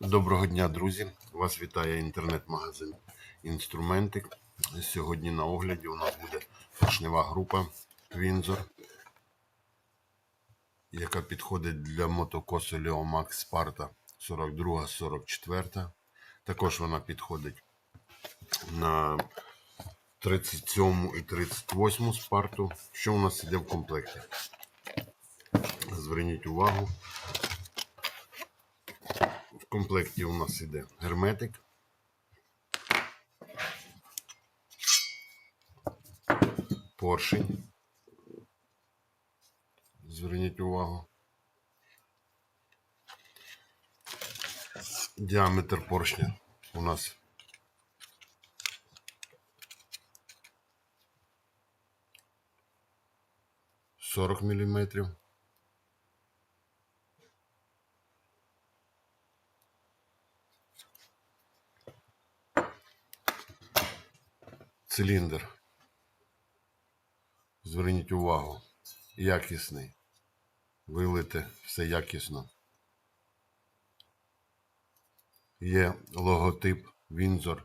Доброго дня, друзі! Вас вітає інтернет-магазин Інструментик. Сьогодні на огляді у нас буде поршнева група Windsor, яка підходить для мотокосу Leomax Sparta 42-44. Також вона підходить на 37 і 38 Спарту. Що у нас іде в комплекті? Зверніть увагу. В комплекті у нас іде герметик. Поршень. Зверніть увагу. Діаметр поршня у нас сорок міліметрів. Циліндр. Зверніть увагу. Якісний. Вилите все якісно. Є логотип Windsor.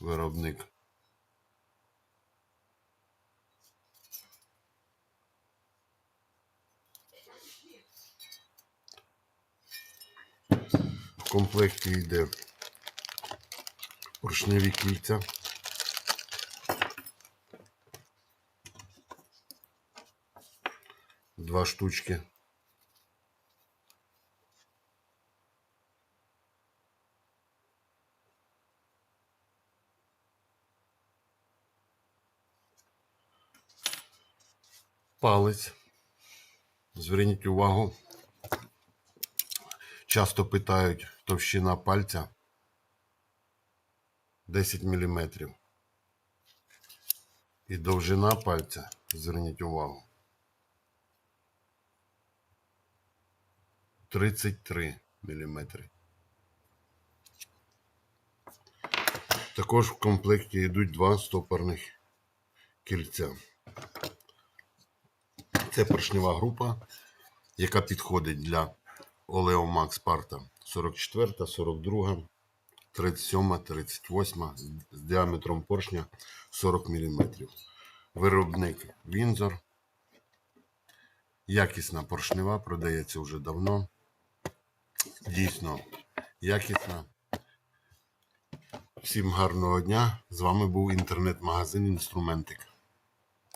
Виробник. В комплекті йде поршневі кільця. Два штучки. Палець. Зверніть увагу. Часто питають товщина пальця 10 мм. І довжина пальця, зверніть увагу. 33 мм. Також в комплекті йдуть два стопорних кільця. Це поршнева група, яка підходить для Oleo Max Sparta 44, 42, 37, 38 з діаметром поршня 40 мм. Виробник Windsor. Якісна поршнева, продається вже давно. Дійсно якісна. Всім гарного дня. З вами був інтернет-магазин Інструментик.